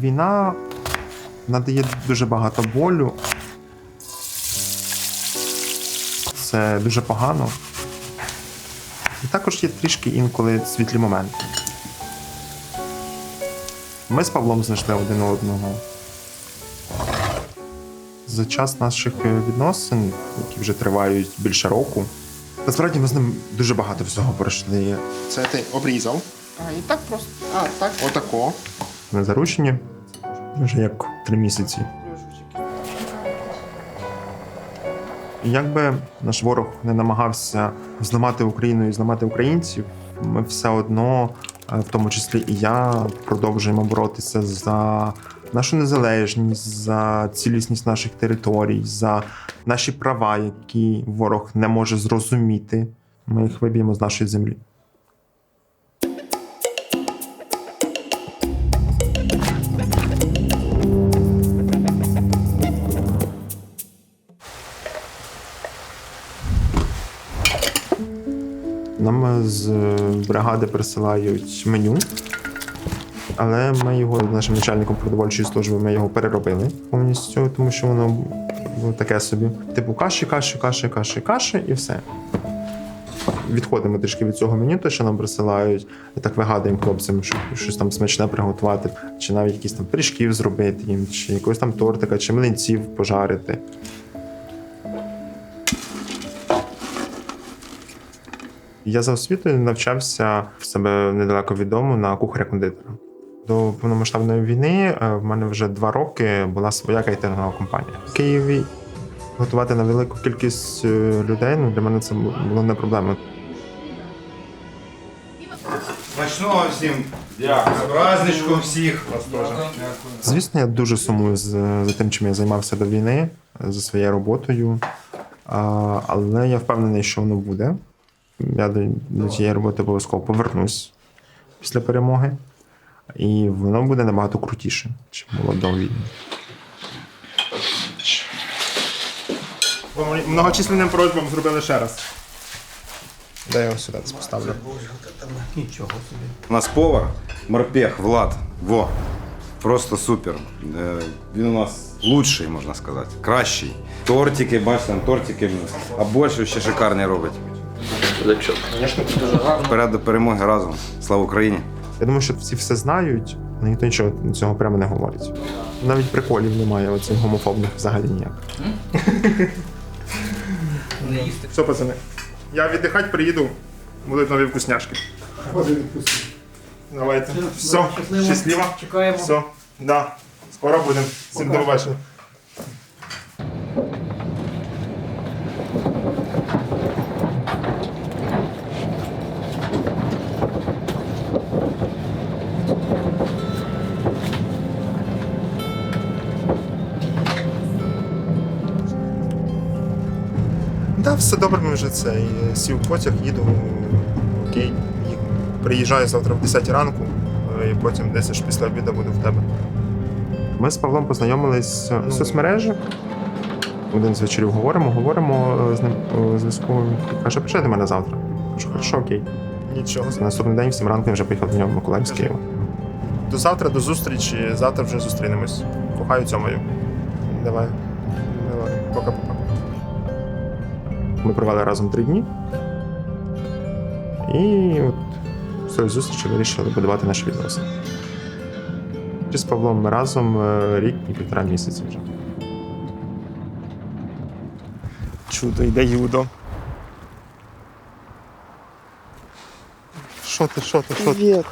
Війна надає дуже багато болю. Це дуже погано. І також є трішки інколи світлі моменти. Ми з Павлом знайшли один одного. За час наших е, відносин, які вже тривають більше року, насправді ми з ним дуже багато всього пройшли. Це ти обрізав. А, і так просто. А, так. Отако. Ми заручені вже як три місяці. І Як би наш ворог не намагався зламати Україну і зламати українців, ми все одно, е, в тому числі і я, продовжуємо боротися за нашу незалежність, за цілісність наших територій, за наші права, які ворог не може зрозуміти. Ми їх виб'ємо з нашої землі. Нам з бригади присилають меню, але ми його нашим начальником продовольчої служби ми його переробили повністю, тому що воно було таке собі. Типу каші, каші, каші, каші, каші і все. Відходимо трішки від цього меню, то що нам присилають, так вигадуємо хлопцям, щоб щось там смачне приготувати, чи навіть якісь там пиріжків зробити їм, чи якогось там тортика, чи млинців пожарити. Я за освітою навчався в себе недалеко від дому на кухаря-кондитера. До повномасштабної війни е, в мене вже два роки була своя кейтерингова компанія. В Києві готувати на велику кількість е, людей ну, для мене це було не проблема. Смачного всім. Дякую. Праздничком всіх. Звісно, я дуже сумую за, за тим, чим я займався до війни, за своєю роботою. Але я впевнений, що воно буде. Я до, до цієї роботи обов'язково повернусь після перемоги. І воно буде набагато крутіше, ніж було до війни. Многочисленним просьбам зробили ще раз. Де я його сюди поставлю? У нас повар, морпех, Влад. Во. Просто супер. Е, Він у нас лучший, можна сказати. Кращий. Тортики, бачите, там тортики. А більше ще шикарні робить. Вперед до перемоги разом. Слава Україні! Я думаю, що всі все знають, але ніхто нічого цього прямо не говорить. Навіть приколів немає оцих гомофобних взагалі ніяк. Все, пацани. Я віддихати приїду, будуть нові вкусняшки. Давайте. Все, щасливо. Чекаємо. Все, да. Скоро будемо. Всім до побачення. Все добре, ми вже це. Сів потяг, їду. Окей. І приїжджаю завтра в 10 ранку, е, і потім десь аж після обіду буду в тебе. Ми з Павлом познайомились в соцмережі. Один з вечорів говоримо, говоримо е, з ним зв'язку. Каже, прийшли до мене завтра. Кажу, хорошо, окей. Нічого. На наступний день, в 7 ранку, я вже поїхав до нього в Миколаїв з Києва. До завтра, до зустрічі. Завтра вже зустрінемось. Кохаю цьомою. Давай. Давай. Пока-пока. Ми провели разом три дні. І от з цієї зустрічі вирішили будувати наші відносини. З Павлом ми разом е, рік і півтора місяці вже. Чудо, йде Юдо. Що ти, що ти, що ти?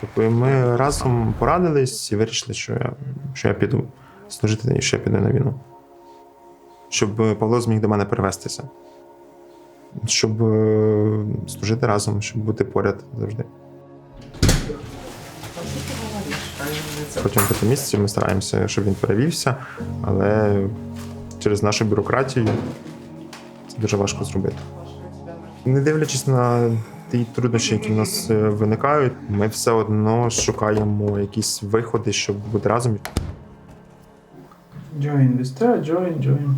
Тобто ми разом порадились і вирішили, що я, що я піду служити і що я піду на війну. Щоб е, Павло зміг до мене перевестися. Щоб е, служити разом, щоб бути поряд завжди. Протягом п'яти місяців ми стараємося, щоб він перевівся, але через нашу бюрократію це дуже важко зробити. Не дивлячись на ті труднощі, які в нас е, виникають, ми все одно шукаємо якісь виходи, щоб бути разом. Join join, join.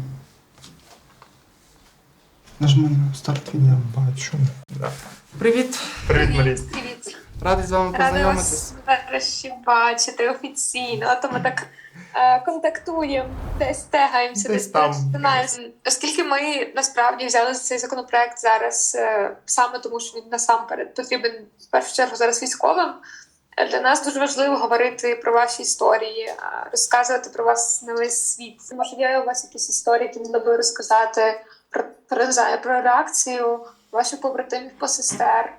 Нажми на старт відео. Бачу. Привіт. Привіт, Марій. Привіт. Радий з вами Рада познайомитись. вас нарешті бачити офіційно, а то ми так е, контактуємо, десь тегаємося, Десь десь, там. починаємо. Оскільки ми насправді взяли цей законопроект зараз е, саме тому, що він насамперед потрібен в першу чергу зараз військовим. е, Для нас дуже важливо говорити про ваші історії, е, розказувати про вас на весь світ. Може, є у вас якісь історії, які могли би розказати про, реакцію ваших побратимів по сестер,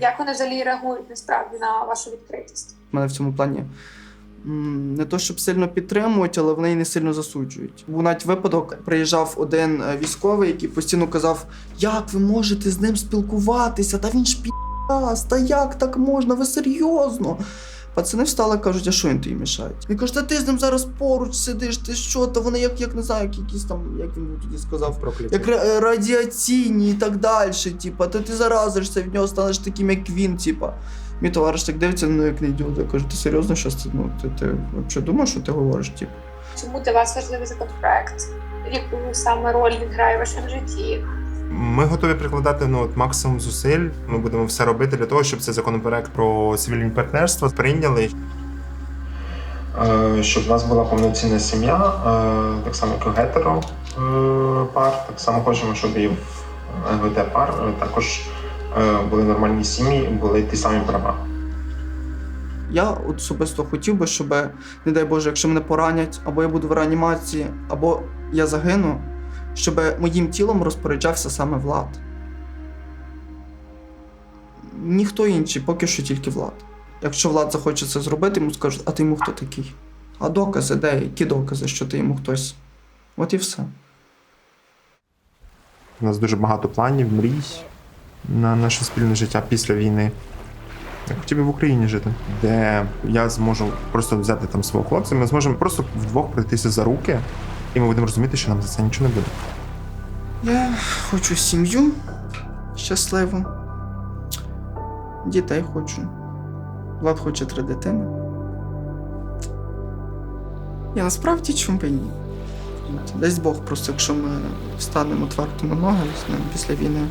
як вони взагалі реагують насправді на вашу відкритість? Мене в цьому плані не то, щоб сильно підтримують, але вони не сильно засуджують. Був навіть випадок, приїжджав один е, військовий, який постійно казав: Як ви можете з ним спілкуватися? Та він ж підас, та як так можна? Ви серйозно? Пацани встали, кажуть, а що він тобі мішає? Він каже, та ти з ним зараз поруч сидиш, ти що? Та вони як, як не знаю, як якісь там, як він тоді сказав, як ра- радіаційні і так далі. Типа, та ти заразишся в нього, станеш таким, як він, типа. Мій товариш так дивиться на як не ідіот. Я кажу, ти серйозно що це? Ну, ти, ти взагалі думаєш, що ти говориш? Типу? Чому для вас важливий законопроект? Яку саме роль він грає в вашому житті? Ми готові прикладати ну, от, максимум зусиль. Ми будемо все робити для того, щоб цей законопроект про цивільні партнерства прийняли. Е, Щоб в нас була повноцінна сім'я, е, так само як у гетеро е, пар, так само хочемо, щоб і в ЛГБТ пар також були нормальні сім'ї, були ті самі права. Я особисто хотів би, щоб, не дай Боже, якщо мене поранять, або я буду в реанімації, або я загину, щоб моїм тілом розпоряджався саме влад. Ніхто інший, поки що тільки влад. Якщо влад захоче це зробити, йому скажуть, а ти йому хто такий? А докази, де? Які докази, що ти йому хтось? От і все. У нас дуже багато планів, мрій на наше спільне життя після війни. Я хотів би в Україні жити, де я зможу просто взяти там свого хлопця, ми зможемо просто вдвох пройтися за руки, і ми будемо розуміти, що нам за це нічого не буде. Я хочу сім'ю щасливу. Дітей хочу. Влад хоче три дитини. Я насправді чому би ні. Дасть Бог просто, якщо ми станемо твердо на ноги після війни.